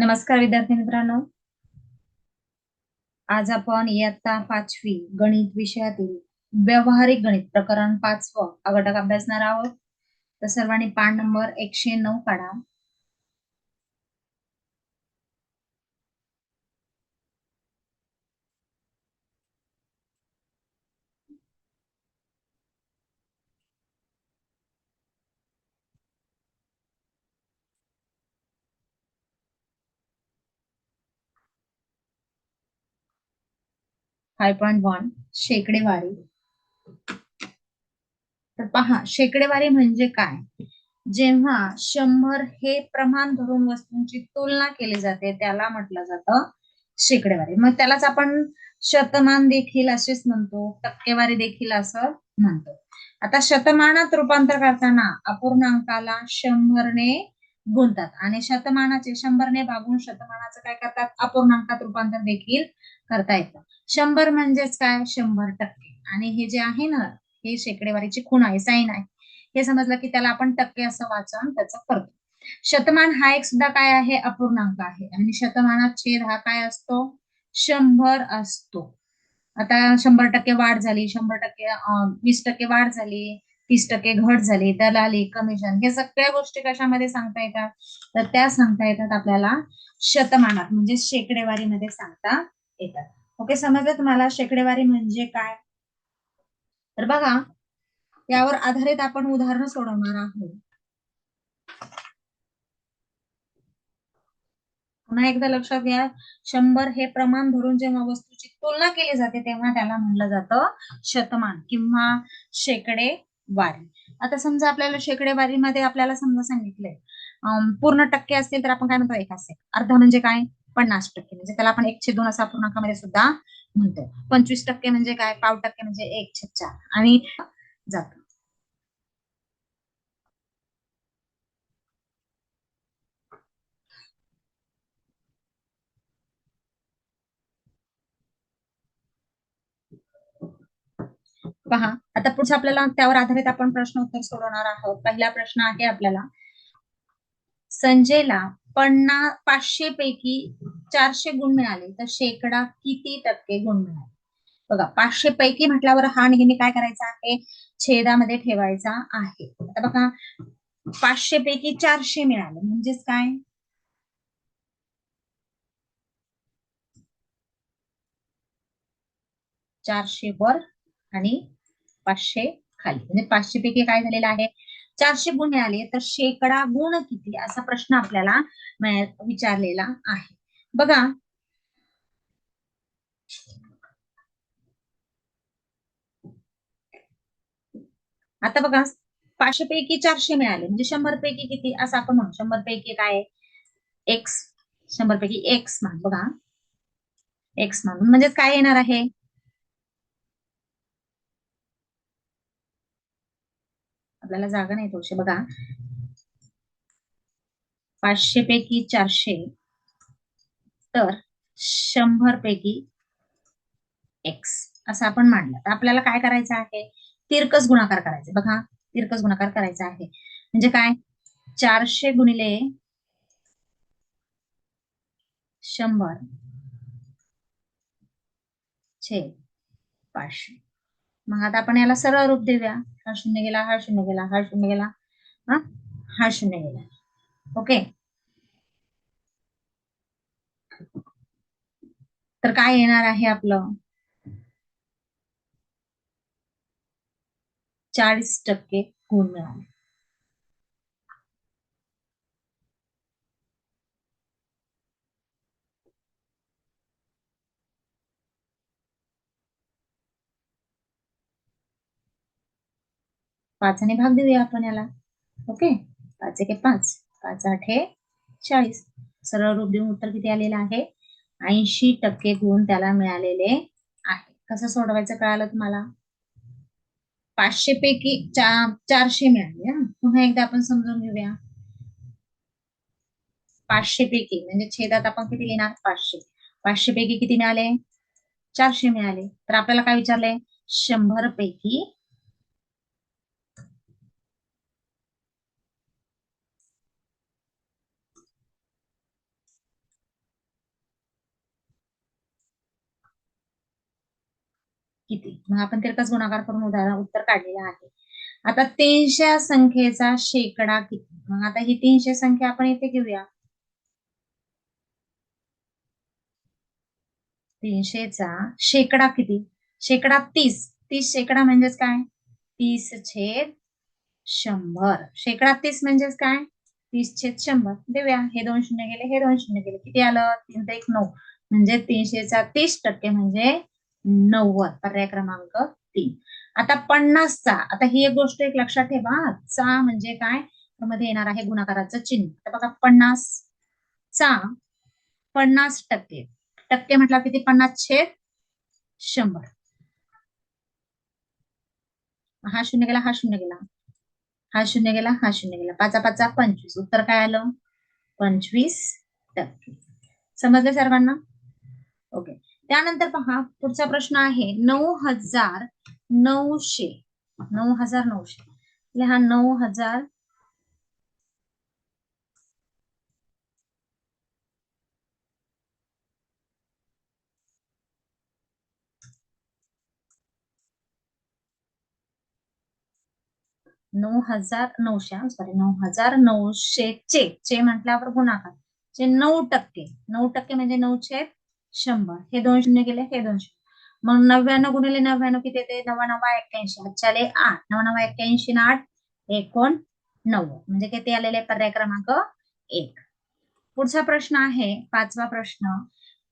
नमस्कार विद्यार्थी मित्रांनो. आज आपण इयत्ता पाचवी गणित विषयातील व्यावहारिक गणित प्रकरण पाचवं हा घटक अभ्यासणार आहोत. तर सर्वांनी पान नंबर एकशे नऊ काढा. फाय पॉईंट वन शेकडेवारी. तर पहा शेकडेवारी म्हणजे काय? जेव्हा शंभर हे प्रमाण धरून वस्तूंची तुलना केली जाते त्याला म्हटलं जातं शेकडेवारी. मग त्यालाच आपण शतमान देखील असेच म्हणतो टक्केवारी देखील असं म्हणतो. आता शतमानात रूपांतर करताना अपूर्णांकाला शंभरने गुणतात आणि शतमानाचे शंभरने भागून शतमानाचं काय करतात? अपूर्णांकात रूपांतर देखील करता येतं. शंभर म्हणजेच काय? शंभर टक्के. आणि हे जे आहे ना हे शेकडेवारीची खूण आहे साईन आहे. हे समजलं की त्याला आपण टक्के असं वाचन त्याचं करतो. शतमान हा एक सुद्धा काय आहे? अपूर्णांक आहे. आणि शतमानात छेद हा काय असतो? शंभर असतो. आता शंभर टक्के वाढ झाली शंभर टक्के वीस टक्के वाढ झाली तीस टक्के घट झाली दलाली कमिशन हे सगळ्या गोष्टी कशामध्ये सांगता येतात? तर त्या सांगता येतात आपल्याला शतमानात म्हणजे शेकडेवारीमध्ये सांगता येतात. ओके समजलं तुम्हाला शेकडेवारी म्हणजे काय? तर बघा यावर आधारित आपण उदाहरण सोडवणार आहोत. पुन्हा एकदा लक्षात घ्या शंभर हे प्रमाण धरून जेव्हा वस्तूची तुलना केली जाते तेव्हा त्याला म्हणलं जातं शतमान किंवा शेकडे वारी आता समजा आपल्याला शेकडेवारीमध्ये आपल्याला समजा सांगितलंय पूर्ण टक्के असतील तर आपण काय म्हणतो एक असेल. अर्धा म्हणजे काय? पन्नास टक्के म्हणजे त्याला आपण एकशे दोन असा पूर्णांकामध्ये सुद्धा म्हणतो. पंचवीस टक्के म्हणजे काय? पाव टक्के म्हणजे एकशे चार. आणि जातो. पहा आता पुढचं आपल्याला त्यावर आधारित आपण प्रश्न उत्तर सोडवणार आहोत. पहिला प्रश्न आहे आपल्याला संजयला पन्ना पाचशे पैकी चारशे गुण मिळाले. तर शेकडा किती टक्के गुण मिळाले? बघा पाचशे पैकी म्हटल्यावर हा नेहमी काय करायचा आहे? छेदामध्ये ठेवायचा आहे. आता बघा पाचशे पैकी चारशे मिळाले. म्हणजेच काय? चारशे वर आणि पाचशे खाली. म्हणजे पाचशे पैकी काय झालेलं आहे? चारशे गुन्हे मिळाले तर शेकडा गुण किती? असा प्रश्न आपल्याला विचारलेला आहे. बघा. आता बघा पाचशे पैकी चारशे मिळाले. म्हणजे शंभर पैकी किती? असं आपण म्हणू. शंभर पैकी काय एक्स शंभर पैकी एक्स मान. बघा. एक्स मान. म्हणजेच काय येणार आहे? आपल्याला जागा नाही थोडीशी बघा. पाचशे पैकी चारशे. तर शंभर पैकी एक्स असं आपण मांडलं. तर आपल्याला काय करायचं आहे? तिरकस गुणाकार करायचा. बघा. तिरकस गुणाकार करायचा आहे. म्हणजे काय? चारशे गुणिले शंभर. छे पाचशे. मग आता आपण याला सरळ रूप देऊया. हा शून्य गेला हा शून्य गेला हा शून्य गेला. हा? हा शून्य गेला. ओके? तर काय येणार आहे आपलं? चाळीस टक्के गुण मिळाले. पाचाने भाग देऊया आपण याला. ओके पाच एक पाच. पाच आठे चाळीस. सरळ रूप देऊन उत्तर किती आलेलं आहे? ऐंशी टक्के गुण त्याला मिळालेले आहे. कसं सोडवायचं कळालं तुम्हाला? पाचशे पैकी चारशे मिळाले पुन्हा एकदा आपण समजून घेऊया. पाचशे पैकी म्हणजे छेदात आपण किती लिहिणार? पाचशे. पाचशे पैकी किती मिळाले? चारशे मिळाले. तर आपल्याला काय विचारलंय? शंभर पैकी किती? मग आपण तिरकस गुणाकार करून उदाहरण उत्तर काढलेलं आहे. आता तीनशे संख्येचा शेकडा किती? मग आता ही तीनशे संख्या आपण इथे घेऊया. तीनशेचा शेकडा किती? शेकडा तीस. तीस शेकडा म्हणजेच काय? तीस छेद शंभर. शेकडा तीस म्हणजेच काय? तीस छेद शंभर. देऊया. हे दोन शून्य गेले हे दोन शून्य गेले. किती आलं? तीन ते एक नऊ. म्हणजे तीनशेचा तीस टक्के म्हणजे नव्वद पर्याय क्रमांक तीन. आता पन्नासचा आता ही एक गोष्ट एक लक्षात ठेवा. चा म्हणजे काय? मध्ये येणार आहे गुणाकाराचं चिन्ह. आता बघा पन्नास चा पन्नास टक्के. टक्के म्हटलं किती? पन्नास छेद शंभर. हा शून्य गेला हा शून्य गेला. हा शून्य गेला हा शून्य गेला. पाचा पाचा पंचवीस. उत्तर काय आलं? पंचवीस टक्के. समजले सर्वांना? ओके. त्यानंतर पहा पुढचा प्रश्न आहे नऊ हजार नऊशे नऊ हजार नऊशे. हा नऊ हजार नऊ हजार नऊशे सॉरी नऊ हजार नऊशे चे चे म्हटल्यावर गुणाकार. चे नऊ टक्के नऊ टक्के म्हणजे नऊ छेद शंभर. हे दोन शून्य गेले हे दोन शून्य. मग नव्याण्णव गुणिले नव्याण्णव किती येते? नव्याण्णव एक्क्याऐंशी. हातच्याले आठ. नव्याण्णव एक्क्याऐंशी आठ एकोण नव्वद. म्हणजे किती आलेले? पर्याय क्रमांक एक. पुढचा प्रश्न आहे पाचवा प्रश्न.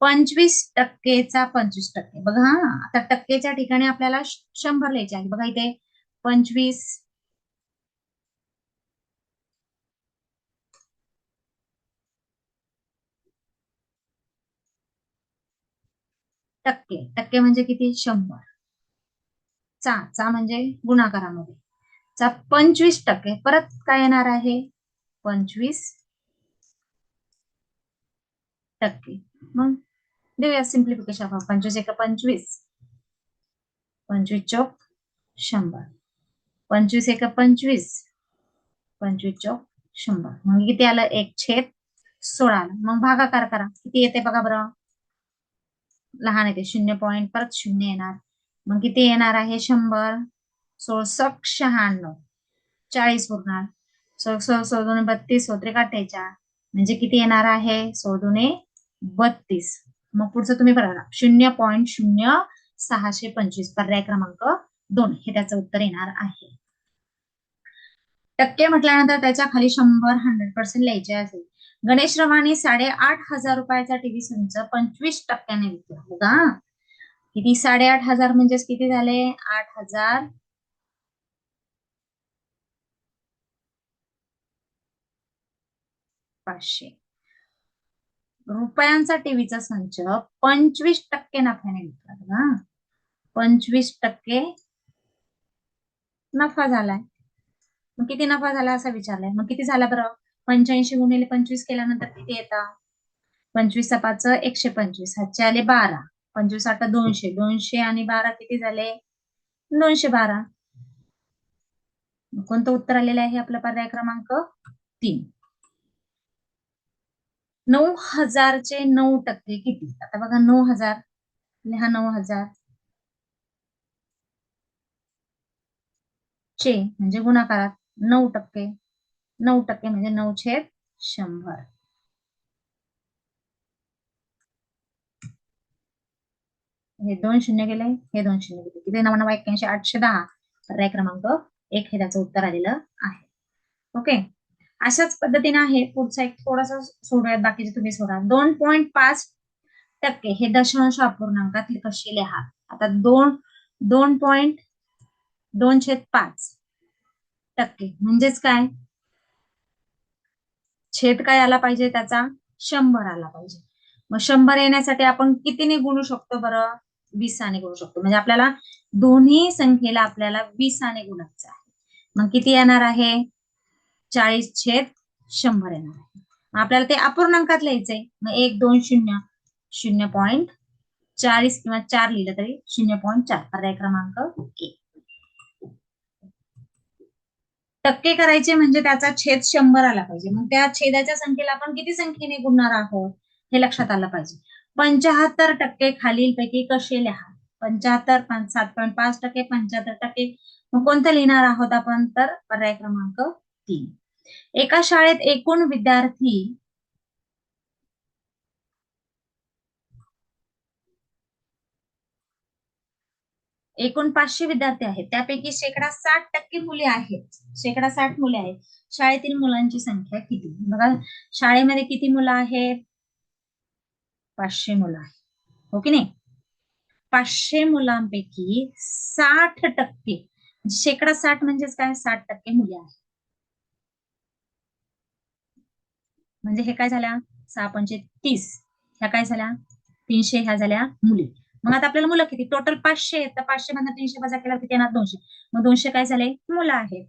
पंचवीस टक्केचा पंचवीस टक्के. बघा आता टक्केच्या ठिकाणी आपल्याला शंभर लिहायचे आहे. बघा इथे. पंचवीस टक्के. टक्के म्हणजे किती? शंभर. चा चा म्हणजे गुणाकारामध्ये. चा पंचवीस टक्के. परत काय येणार आहे? पंचवीस टक्के. मग देऊया सिम्प्लिफिकेशन पंचवीस एक पंचवीस. पंचवीस चौक शंभर. पंचवीस एक पंचवीस. पंचवीस चौक शंभर. मग किती आलं? एक छेद सोळा मग भागाकार करा. किती येते बघा बरं? लहान येते शून्य पॉईंट परत शून्य येणार. मग किती येणार आहे? शंभर. सोळसक शहाण्णव. चाळीस उरणार सोळ दोन बत्तीस सोत्रे काटायच्या म्हणजे किती येणार आहे? सोळदोने बत्तीस. मग पुढचं तुम्ही बघा. शून्य पॉईंट शून्य सहाशे पंचवीस. पर्याय क्रमांक दोन. हे त्याचं उत्तर येणार आहे. टक्के म्हटल्यानंतर त्याच्याखाली शंभर हंड्रेड पर्सेंट लिहायचे असेल. गणेश रवानी साडेआठ हजार रुपयाचा टीव्ही संच पंचवीस टक्क्याने विकला. हो बघा किती? साडेआठ हजार म्हणजेच किती झाले? आठ हजार. पाचशे. रुपयांचा टीव्हीचा संच पंचवीस टक्के नफ्याने विकला. हो बघा पंचवीस टक्के नफा झालाय. मग किती नफा झाला असा विचारलाय. मग किती झाला बरं? पंच्याऐंशी गुणिले पंचवीस केल्यानंतर किती येतात पंचवीस पाच एकशे पंचवीस हातचे आले बारा. पंचवीस आठ दोनशे दोनशे आणि बारा किती झाले? दोनशे बारा. कोणतं उत्तर आलेलं आहे आपला पर्याय क्रमांक? तीन. नऊ हजारचे नऊ टक्के किती? आता बघा नऊ हजार. लिहा नऊ हजार. चे म्हणजे गुणाकारात नऊ टक्के. नऊ टक्के म्हणजे नऊ छेद शंभर. हे दोन शून्य गेले हे दोन शून्य गेले. किती नव्याण्णव एक्क्याऐंशी आठशे दहा पर्याय क्रमांक एक हे त्याचं उत्तर आलेलं आहे. ओके? अशाच पद्धतीने आहे. पुढचा एक थोडासा सोडूयात बाकीचे तुम्ही सोडा. दोन पॉईंट पाच टक्के हे दशांश अपूर्णांकातील कसे लिहा? आता दोन दोन पॉइंट दोन छेद पाच टक्के. म्हणजेच काय? छेद काय आला पाहिजे त्याचा? शंभर आला पाहिजे. मग शंभर येण्यासाठी आपण कितीने गुणू शकतो बरं? वीसाने गुणू शकतो. म्हणजे आपल्याला दोन्ही संख्येला आपल्याला वीसाने गुणायचं आहे. मग किती येणार आहे? चाळीस छेद शंभर येणार आहे. आपल्याला ते अपूर्णांकात लिहायचंय. मग एक दोन शून्य. शून्य पॉईंट चाळीस किंवा चार लिहिलं तरी शून्य पॉईंट चार. पर्याय क्रमांक एक. टक्के करायचे म्हणजे त्याचा छेद शंभर आला पाहिजे. मग त्या छेदाच्या संख्येला आपण किती संख्येने गुणणार आहोत? हे लक्षात आलं पाहिजे. पंचाहत्तर टक्के खालीलपैकी कसे लिहा? पंचाहत्तर सात पॉईंट पाच टक्के पंच्याहत्तर टक्के. मग कोणतं लिहिणार आहोत आपण? तर पर्याय क्रमांक तीन. एका शाळेत एकूण विद्यार्थी एकूण पाचशे विद्यार्थी आहेत. त्यापैकी शेकडा साठ टक्के मुले आहेत. शेकडा साठ मुले आहेत. शाळेतील मुलांची संख्या किती? बघा शाळेमध्ये किती मुलं आहेत? पाचशे मुलं आहेत. हो की नाही? पाचशे मुलांपैकी साठ टक्के शेकडा साठ म्हणजेच काय? साठ टक्के मुले आहेत. म्हणजे हे काय झाल्या? सहा पंचे तीस. ह्या काय झाल्या? तीनशे ह्या झाल्या मुली. मग आता आपल्याला मुलं किती? टोटल पाचशे तर पाचशे मधनं तीनशे वजा केला किती येणार दोनशे. मग दोनशे काय झाले? मुलं आहेत.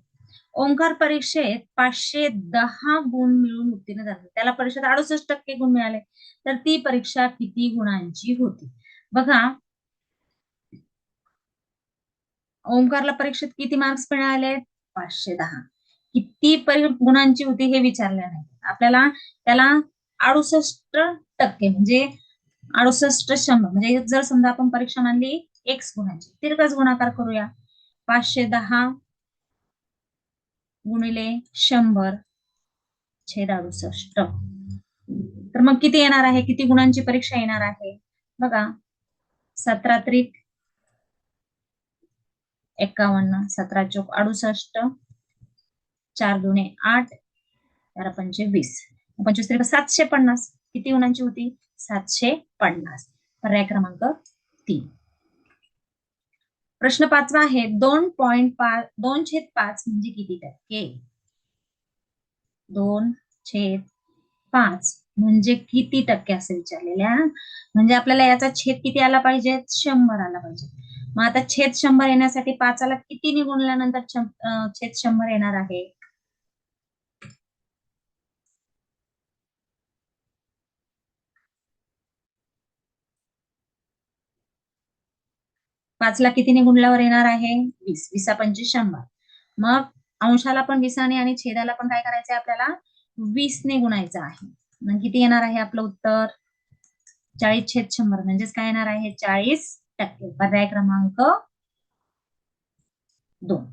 ओंकार परीक्षेत पाचशे दहा गुण मिळून उत्तीर्ण झाले. त्याला परीक्षेत अडुसष्ट टक्के गुण मिळाले. तर ती परीक्षा किती गुणांची होती? बघा. ओंकारला परीक्षेत किती मार्क्स मिळाले? पाचशे दहा. किती गुणांची होती हे विचारले नाही. आपल्याला त्याला अडुसष्ट टक्के म्हणजे अडुसष्ट शंभर. म्हणजे जर समजा आपण परीक्षा मानली एक्स गुणांची. तिरकच गुणाकार करूया. पाचशे दहा गुणिले शंभर छेद अडुसष्ट. तर मग किती येणार आहे? किती गुणांची परीक्षा येणार आहे? बघा. सतरा त्रिक एक्कावन्न सतरा चौक अडुसष्ट. चार दुने आठ. चार पंचे वीस पंचवीस त्रिक सातशे पन्नास. किती गुणांची होती? सातशे पन्नास. पर्याय क्रमांक तीन. प्रश्न पाचवा आहे दोन पॉइंट पाच दोन छेद पाच म्हणजे किती टक्के दोन छेद पाच म्हणजे किती टक्के असं विचारलेल्या म्हणजे आपल्याला याचा छेद किती आला पाहिजे? शंभर आला पाहिजे. मग आता छेद शंभर येण्यासाठी पाचाला किती निघूनल्यानंतर छेद शंभर येणार आहे? पाचला कितीने गुणल्यावर येणार आहे? वीस. विसा पंचवीस शंभर. मग अंशाला पण विसाने आणि छेदाला पण काय करायचंय आपल्याला? वीसने गुणायचं आहे. मग किती येणार आहे आपलं उत्तर? चाळीस छेद शंभर. म्हणजेच काय येणार आहे? चाळीस टक्के. पर्याय क्रमांक दोन.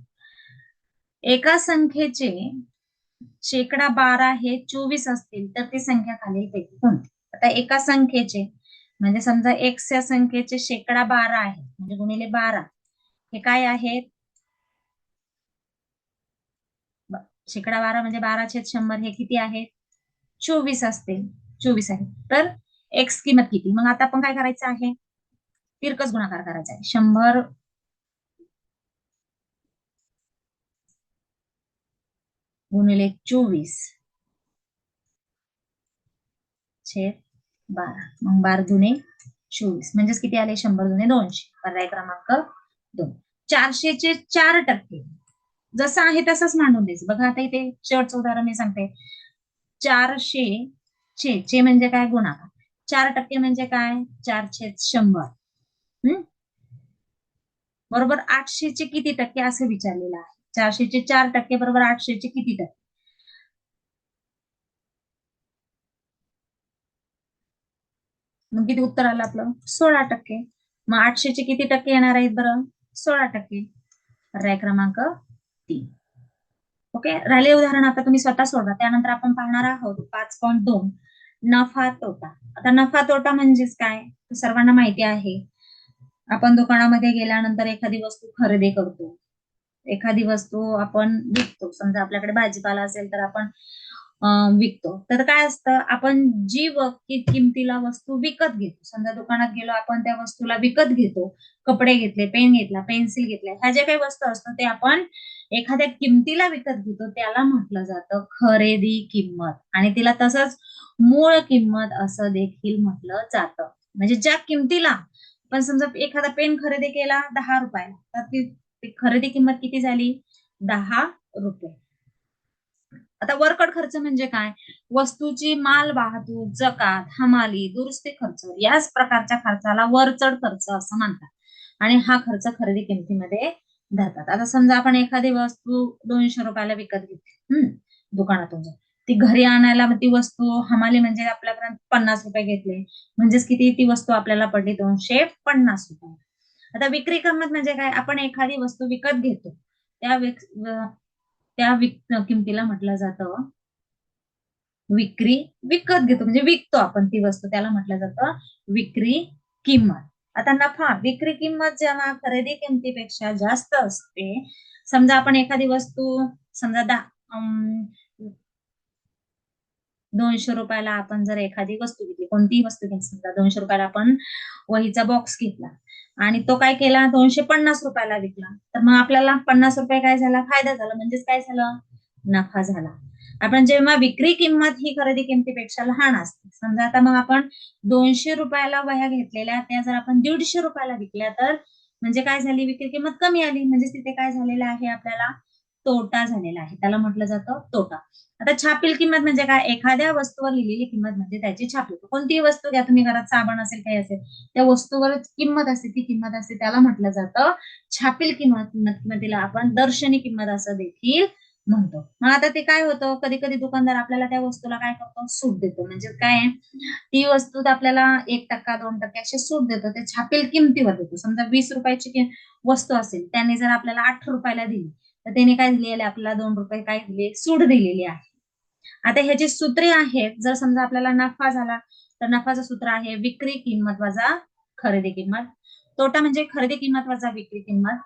एका संख्येचे शेकडा बारा हे चोवीस असतील तर ती संख्या खालील पैकी कोणती? आता एका संख्येचे म्हणजे समजा एक्स या संख्येचे शेकडा बारा आहे म्हणजे गुणिले बारा. हे काय आहेत? शेकडा बारा म्हणजे बारा छेद शंभर हे किती आहेत? चोवीस असतील. चोवीस आहे. तर एक्स किंमत किती? मग आता आपण काय करायचं आहे? तिरकस गुणाकार करायचा आहे. शंभर गुणिले चोवीस छेद बारा. मग बार जुने चोवीस. म्हणजेच किती आले? शंभर जुने दोनशे. पर्याय क्रमांक दोन. चारशेचे चार टक्के. जसं आहे तसंच मांडून द्यायचं. बघा आता इथे शेवटचं उदाहरण मी सांगते. चारशे चे चे म्हणजे काय? गुणाकार. चार टक्के म्हणजे काय? चार छेद शंभर. हम्म बरोबर आठशेचे किती टक्के? असं विचारलेलं आहे. चारशेचे चार टक्के बरोबर आठशेचे किती टक्के? मग किती उत्तर आलं आपलं? सोळा टक्के. मग आठशेचे किती टक्के येणार आहेत बरं? सोळा टक्के. पर्याय क्रमांक तीन. ओके? राहिले उदाहरण आता तुम्ही स्वतः सोडा त्यानंतर आपण पाहणार आहोत पाच पॉईंट दोन. नफा तोटा. आता नफा तोटा म्हणजेच काय? सर्वांना माहिती आहे. आपण दुकानामध्ये गेल्यानंतर एखादी वस्तू खरेदी करतो. एखादी वस्तू आपण विकतो. समजा आपल्याकडे भाजीपाला असेल तर आपण विकतो. तर काय असतं आपण जी किमतीला वस्तू विकत घेतो समजा दुकानात गेलो आपण त्या वस्तूला विकत घेतो कपडे घेतले पेन घेतला पेन्सिल घेतल्या ह्या ज्या काही वस्तू असतात ते आपण एखाद्या किमतीला विकत घेतो त्याला म्हटलं जातं खरेदी किंमत. आणि तिला तसंच मूळ किंमत असं देखील म्हटलं जातं. म्हणजे ज्या किमतीला पण समजा एखादा पेन खरेदी केला दहा रुपयाला तर ती खरेदी किंमत किती झाली? दहा रुपये. आता वरकड खर्च म्हणजे काय? वस्तूची माल वाहतूक जकात हमाली दुरुस्ती खर्च याच प्रकारच्या खर्चाला वरचढ खर्च असं म्हणतात. आणि हा खर्च खरेदी किमतीमध्ये धरतात. आता समजा आपण एखादी वस्तू दोनशे रुपयाला विकत घेतली हम्म दुकानातून ती घरी आणायला ती वस्तू हमाली म्हणजे आपल्यापर्यंत पन्नास रुपये घेतले. म्हणजेच किती ती वस्तू आपल्याला पडली? दोनशे पन्नास रुपये. आता विक्री किंमत म्हणजे काय? आपण एखादी वस्तू विकत घेतो. त्या त्या विक किमतीला म्हटलं जातं. विक्री विकत घेतो म्हणजे विकतो आपण ती वस्तू त्याला म्हटलं जातं विक्री किंमत. आता नफा विक्री किंमत जेव्हा खरेदी किमतीपेक्षा जास्त असते समजा आपण एखादी वस्तू समजा दहा दोनशे रुपयाला आपण जर एखादी वस्तू घेतली कोणतीही वस्तू घेतली समजा दोनशे रुपयाला आपण वहीचा बॉक्स घेतला आणि तो काय केला? दोनशे पन्नास रुपयाला विकला. तर मग आपल्याला पन्नास रुपये काय झाला? फायदा झाला. म्हणजेच काय झालं? नफा झाला. आपण जेव्हा विक्री किंमत ही खरेदी किमतीपेक्षा लहान असते. समजा आता मग आपण दोनशे रुपयाला वह्या घेतलेल्या त्या जर आपण दीडशे रुपयाला विकल्या तर म्हणजे काय झाली? विक्री किंमत कमी आली. म्हणजे तिथे काय झालेलं आहे? आपल्याला तोटा झालेला आहे. त्याला म्हटलं जातं तोटा. आता छापील किंमत म्हणजे काय? एखाद्या वस्तूवर लिहिलेली किंमत म्हणजे त्याची छापील. कोणतीही वस्तू घ्या. तुम्ही घरात साबण असेल काही असेल त्या वस्तूवर किंमत असते ती किंमत असते. त्याला म्हटलं जातं छापील किंमत किंमतीला आपण दर्शनी किंमत असं देखील म्हणतो. मग आता ते काय होतं? कधी कधी दुकानदार आपल्याला त्या वस्तूला काय करतो? सूट देतो. म्हणजे काय? आहे, ती वस्तू आपल्याला एक टक्का दोन टक्के असे सूट देतो. ते छापील किमतीवर देतो. समजा वीस रुपयाची वस्तू असेल त्याने जर आपल्याला आठ रुपयाला दिली तर त्याने काय दिलेले आपल्याला दोन रुपये काय दिले? सूट दिलेली आहे. आता ह्याची सूत्रे आहेत जर समजा आपल्याला नफा झाला तर नफाचं सूत्र आहे विक्री किंमत वजा खरेदी किंमत. तोटा म्हणजे खरेदी किंमत वजा विक्री किंमत.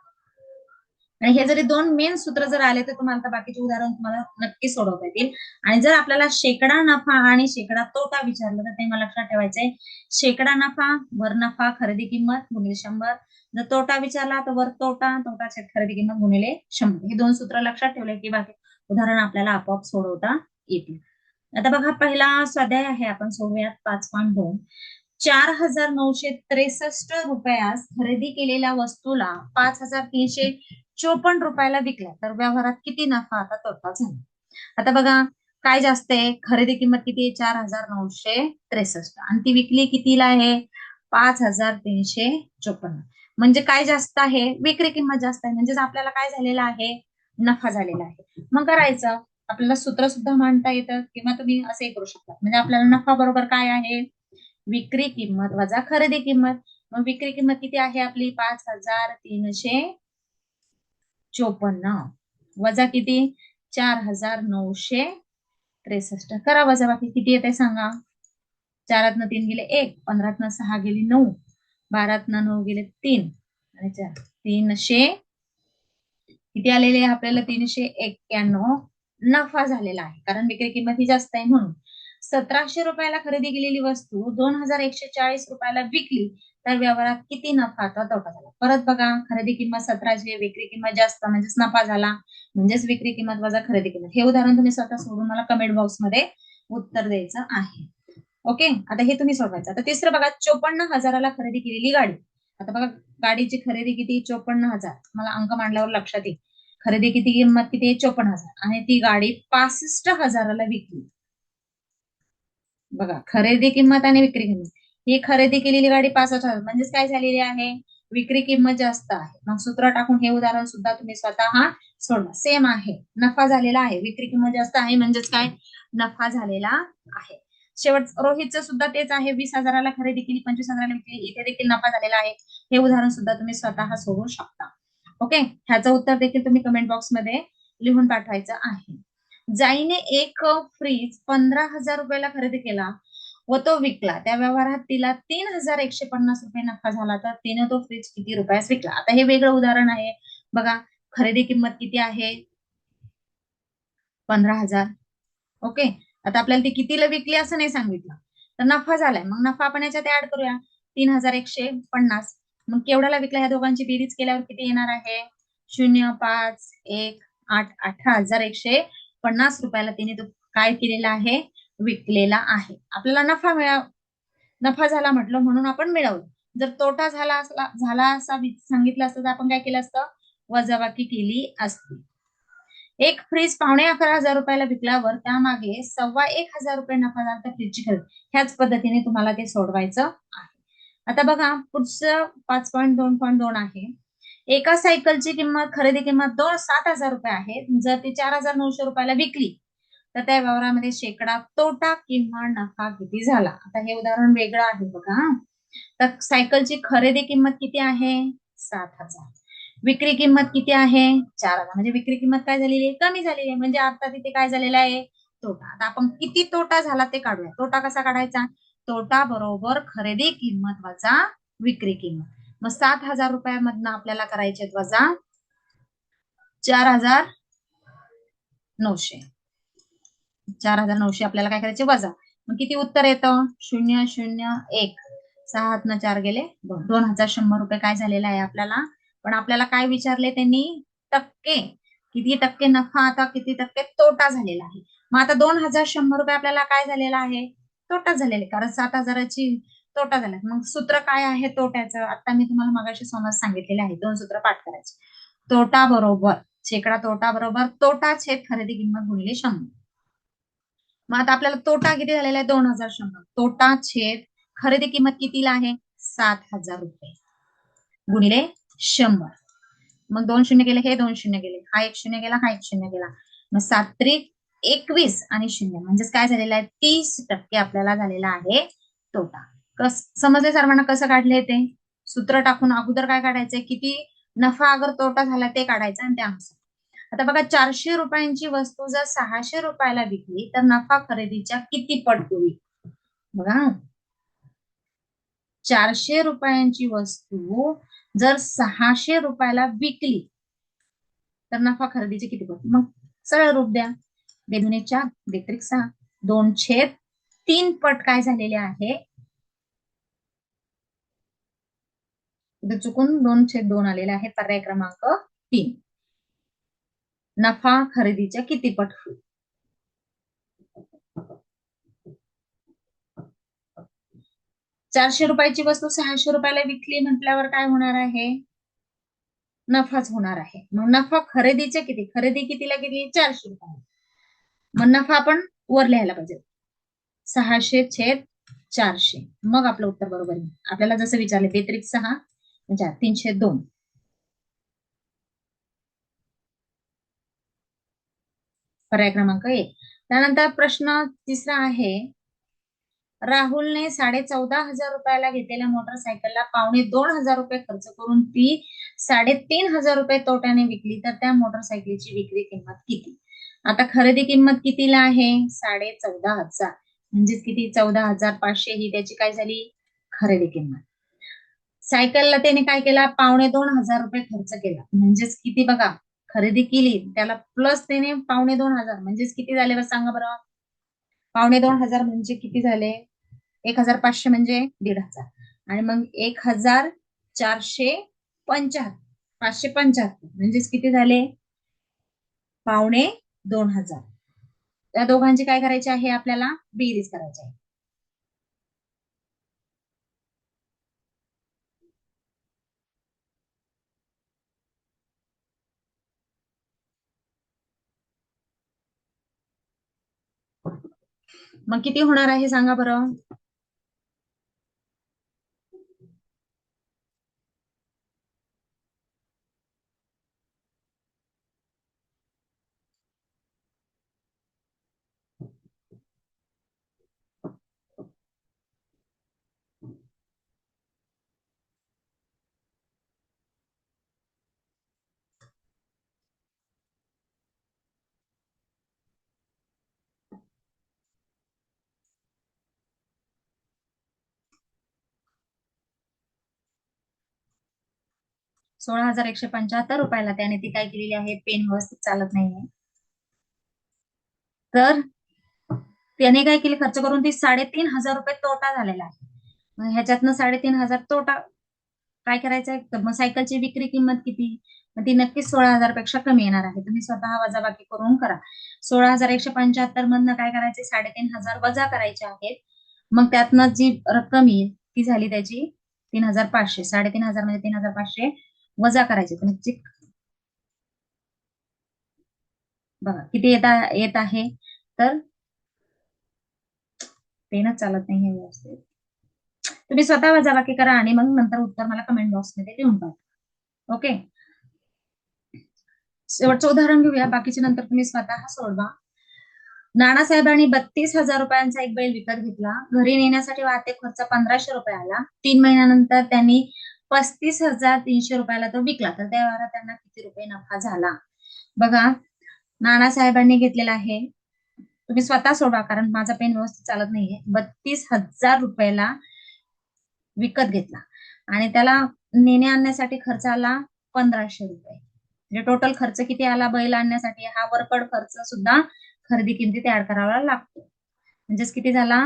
आणि हे जरी दोन मेन सूत्र जर आले तर तुम्हाला तर बाकीचे उदाहरण तुम्हाला नक्की सोडवता येतील. आणि जर आपल्याला शेकडा नफा आणि शेकडा तोटा विचारलं तर ते मला लक्षात ठेवायचंय. शेकडा नफा वर नफा खरेदी किंमत गुणिले शंभर. जर तोटा विचारला तर वर तोटा तोटा खरेदी किंमत गुणिले शंभर. हे दोन सूत्र लक्षात ठेवले की बाकी उदाहरण आपल्याला आपोआप सोडवता येतील. आता बघा पहिला स्वाध्याय आहे आपण सोहळ्यात पाच पॉईंट दोन चार हजार नऊशे त्रेसष्ट रुपयास खरेदी केलेल्या वस्तूला पाच हजार तीनशे चोपन्न रुपयाला विकल्या. तर व्यवहारात किती नफा आता तोटा झाला. आता बघा काय जास्त आहे? खरेदी किंमत किती आहे? चार हजार नऊशे त्रेसष्ट. आणि ती विकली कितीला आहे? पाच हजार तीनशे चोपन्न. म्हणजे काय जास्त आहे? विक्री किंमत जास्त आहे. म्हणजेच आपल्याला काय झालेलं आहे? नफा झालेला आहे. मग करायचं? आपल्याला सूत्र सुद्धा मांडता येतं किंवा तुम्ही असे करू शकता. म्हणजे आपल्याला नफा बरोबर काय आहे? विक्री किंमत वजा खरेदी किंमत. मग विक्री किंमत किती आहे आपली? पाच हजार तीनशे चोपन्न. वजा किती? चार हजार नऊशे त्रेसष्ट. करा वजा बाकी किती येते सांगा? चारातनं तीन गेले एक पंधरातनं सहा गेली नऊ बारातनं नऊ गेले तीन. आणि चार. तीनशे किती आलेले आपल्याला? तीनशे एक्क्याण्णव नफा झालेला आहे. कारण विक्री किंमत ही जास्त आहे म्हणून. सतराशे रुपयाला खरेदी केलेली वस्तू दोन हजार एकशे चाळीस रुपयाला विकली तर व्यवहारात किती नफा अथवा तोटा झाला. परत बघा खरेदी किंमत सतराशे विक्री किंमत जास्त म्हणजेच नफा झाला. म्हणजेच विक्री किंमत वजा खरेदी किंमत हे उदाहरण तुम्ही स्वतः सोडून मला कमेंट बॉक्समध्ये उत्तर द्यायचं आहे. ओके? आता हे तुम्ही सोडवायचं. आता तिसरं बघा चोपन्न हजाराला खरेदी केलेली गाडी. आता बघा गाडीची खरेदी किती? चोपन्न हजार. मला अंक मांडल्यावर लक्षात येईल. खरेदी किती किंमत किती? चोपन्न हजार. आणि ती गाडी पासष्ट हजाराला विकली. बघा खरेदी किंमत आणि विक्री किंमत. ही खरेदी केलेली गाडी पासष्ट हजार. म्हणजेच काय झालेली आहे? विक्री किंमत जास्त आहे. मग सूत्र टाकून हे उदाहरण सुद्धा तुम्ही स्वतः सोडवा. सेम आहे. नफा झालेला आहे. विक्री किंमत जास्त आहे. म्हणजेच काय? नफा झालेला आहे. शेवट रोहितचं सुद्धा तेच आहे. वीस हजाराला खरेदी केली पंचवीस हजाराला विकली. इथे देखील नफा झालेला आहे. हे उदाहरण सुद्धा तुम्ही स्वतः सोडू शकता. ओके? ह्याचं उत्तर देखील तुम्ही कमेंट बॉक्समध्ये लिहून पाठवायचं आहे. जाईने एक फ्रीज पंधरा हजार रुपयाला खरेदी केला व तो विकला. त्या व्यवहारात तिला तीन हजार एकशे पन्नास रुपये नफा झाला तर तिने तो फ्रीज किती रुपयास विकला? आता हे वेगळं उदाहरण आहे. बघा खरेदी किंमत किती आहे? पंधरा हजार. ओके? आता आपल्याला ती कितीला विकली असं नाही सांगितलं. तर नफा झालाय. मग नफा आपण याच्यात ऍड करूया. तीन हजार एकशे पन्नास. मग केवढ्याला विकला ह्या दोघांची बेरीज केल्यावर किती येणार आहे? शून्य पाच एक आठ अठरा हजार एकशे पन्नास रुपयाला तिने तो काय केलेला आहे? विकलेला आहे. आपल्याला नफा मिळा नफा झाला म्हटलं म्हणून आपण मिळवलं. जर तोटा झाला असला झाला असा सांगितलं असतं तर आपण काय केलं असतं? वजाबाकी केली असती. एक फ्रीज पावणे अकरा हजार रुपयाला विकल्यावर त्यामागे सव्वा एक हजार रुपये नफा झाला तर फ्रीजची खरेदी ह्याच पद्धतीने तुम्हाला ते सोडवायचं आहे. आता बघा पुढचं पाच पॉईंट दोन पॉईंट दोन आहे. एका सायकलची किंमत खरेदी किंमत दोन सात हजार रुपये आहे. जर ती चार हजार नऊशे रुपयाला विकली तर त्या व्यवहारामध्ये शेकडा तोटा किंवा नफा किती झाला? आता हे उदाहरण वेगळं आहे बघा तर सायकलची खरेदी किंमत किती आहे? सात हजार. विक्री किंमत किती आहे? चार हजार. म्हणजे विक्री किंमत काय झालेली आहे? कमी झालेली आहे. म्हणजे आता तिथे काय झालेला आहे? तोटा. आता आपण किती तोटा झाला ते काढूया. तोटा कसा काढायचा? तोटा बरोबर खरेदी किंमत वजा विक्री किंमत. मग सात हजार रुपयामधनं आपल्याला करायचे वजा चार हजार नऊशे. चार हजार नऊशे आपल्याला काय करायचे? वजा. मग किती उत्तर येतं? शून्य शून्य एक. सहा हातनं चार गेले. दोन दोन हजार शंभर रुपये काय झालेला आहे आपल्याला? पण आपल्याला काय विचारले त्यांनी? टक्के. किती टक्के नफा आता किती टक्के तोटा झालेला आहे. मग आता दोन हजार शंभर रुपये आपल्याला काय झालेला आहे? तोटा झालेला कारण सात हजाराची तोटा झाला मग सूत्र काय आहे तोट्याचं? आता मी तुम्हाला मगाशी समज सांगितलेले आहे. दोन सूत्र पाठ करायचे. तोटा बरोबर. शेकडा तोटा बरोबर. तोटा छेद खरेदी किंमत गुणिले शंभर. मग आता आपल्याला तोटा किती झालेला आहे? दोन हजार शंभर. तोटा छेद खरेदी किंमत कितीला आहे? सात हजार रुपये. गुणिले शंभर. मग दोन शून्य गेले हे दोन शून्य गेले हा एक शून्य गेला हा एक शून्य गेला मग सात्रिक एकवीस आणि शून्य. म्हणजेच काय झालेलं आहे? तीस टक्के आपल्याला झालेला आहे तोटा. कस समजले सर्वांना कसं काढले ते? सूत्र टाकून अगोदर काय काढायचंय? किती नफा अगर तोटा झाला ते काढायचं आणि त्यानुसार. आता बघा चारशे रुपयांची वस्तू जर सहाशे रुपयाला विकली तर नफा खरेदीच्या किती पट होईल बघा. चारशे रुपयांची वस्तू जर सहाशे रुपयाला विकली तर नफा खरेदीचे किती पट मग सरळ रूप द्या. बेदुने चार दोन छेद तीन पट काय झालेले आहे? इथे चुकून दोन छेद दोन आलेले आहे पर्याय क्रमांक तीन. नफा खरेदीच्या किती पट? होईल चारशे रुपयाची वस्तू सहाशे रुपयाला विकली म्हटल्यावर काय होणार आहे? नफाच होणार आहे. मग नफा खरेदीच्या किती? खरेदी कितीला किती? चारशे रुपये मग नफा आपण वर लिहायला पाहिजे. सहाशे छेद चारशे. मग आपलं उत्तर बरोबर आहे आपल्याला जसं विचारले बेत्रिक सहा म्हणजे तीनशे दोन. पर्याय क्रमांक एक. त्यानंतर प्रश्न तिसरा आहे राहुलने साडे चौदा हजार रुपयाला घेतलेल्या मोटरसायकलला पावणे दोन हजार रुपये खर्च करून ती साडेतीन हजार रुपये तोट्याने विकली तर त्या मोटरसायकलची विक्री किंमत किती? आता खरेदी किंमत कितीला आहे? साडे चौदा हजार. म्हणजेच किती? चौदा हजार पाचशे ही त्याची काय झाली? खरेदी किंमत. सायकलला त्याने काय केला? पावणे दोन हजार रुपये खर्च केला. म्हणजेच किती बघा खरेदी केली त्याला प्लस त्याने पावणे दोन हजार. म्हणजेच किती झाले बस सांगा बरं. पावणे दोन हजार म्हणजे किती झाले? एक हजार पाचशे म्हणजे दीड हजार. आणि मग एक हजार चारशे पंचाहत्तर. पाचशे पंचाहत्तर. म्हणजेच किती झाले? पावणे दोन हजार. त्या दोघांची काय करायचे आहे आपल्याला? बेरीज करायची आहे. मग किती होणार आहे? सांगा बरं. सोळा हजार एकशे पंच्याहत्तर रुपयाला त्याने ती काय केलेली आहे? पेन व्यवस्थित चालत नाहीये. तर त्याने काय केले? खर्च करून ती साडेतीन हजार रुपये तोटा झालेला आहे. मग ह्याच्यातनं साडेतीन हजार तोटा काय करायचं आहे? तर मग सायकलची विक्री किंमत किती? मग ती नक्कीच सोळा हजारपेक्षा कमी येणार आहे. तुम्ही स्वतः वजाबाकी करून करा. सोळा हजार एकशे पंच्याहत्तर मधनं काय करायचे? साडेतीन हजार वजा करायचे आहेत. मग त्यातनं जी रक्कम येईल ती झाली त्याची तीन हजार पाचशे. साडेतीन हजार म्हणजे तीन हजार पाचशे वजा करायचे म्हणजे बघा किती येत येत आहे तर पेनच चालत नाही हे व्यवस्थित. तुम्ही स्वतः वजाबाकी करा आणि मग नंतर उत्तर मला कमेंट बॉक्समध्ये लिहून पाठवा. ओके शेवटचं उदाहरण घेऊया. बाकीचे नंतर तुम्ही स्वतः सोडवा. नानासाहेबांनी बत्तीस हजार रुपयांचा एक बैल विकत घेतला. घरी नेण्यासाठी वाहते खर्च पंधराशे रुपये आला. तीन महिन्यानंतर त्यांनी पस्तीस हजार तीनशे रुपयाला तो विकला. तर त्यावेळेला त्यांना किती रुपये नफा झाला? बघा नानासाहेबांनी घेतलेला आहे. तुम्ही स्वतः सोडवा कारण माझा पेन व्यवस्थित चालत नाहीये. बत्तीस हजार रुपयाला विकत घेतला. आणि त्याला नेणे आणण्यासाठी खर्च आला पंधराशे रुपये. म्हणजे टोटल खर्च किती आला? बैल आणण्यासाठी हा वरकड खर्च सुद्धा खरेदी किमतीत ऍड करावा लागतो. म्हणजेच किती झाला?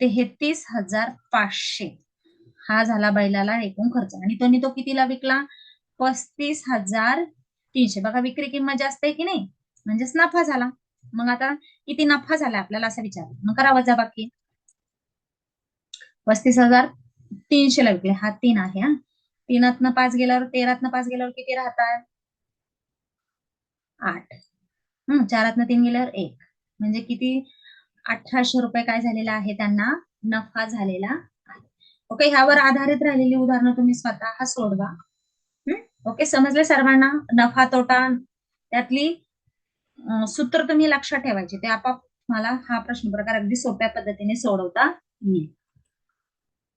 तेहतीस हजार पाचशे. हा झाला बैलाला एकूण खर्च. आणि त्यांनी तो कितीला विकला? पस्तीस हजार तीनशे. बघा विक्री किंमत जास्त आहे की नाही? म्हणजेच नफा झाला. मग आता किती नफा झाला आपल्याला असं विचार मग करा वजा बाकी पस्तीस हजार तीनशे ला विकले. हा तीन आहे हा. तीनातनं पाच गेल्यावर तेरातनं पाच गेल्यावर किती राहतात? आठ. हम्म चारातनं तीन गेल्यावर एक. म्हणजे किती? अठराशे रुपये काय झालेला आहे त्यांना? नफा झालेला ओके ह्यावर आधारित राहिलेली उदाहरणं तुम्ही स्वतः सोडवा. ओके समजले सर्वांना? नफा तोटा त्यातली सूत्र तुम्ही लक्षात ठेवायचे. ते आपाप मला हा प्रश्न प्रकार अगदी सोप्या पद्धतीने सोडवता येईल.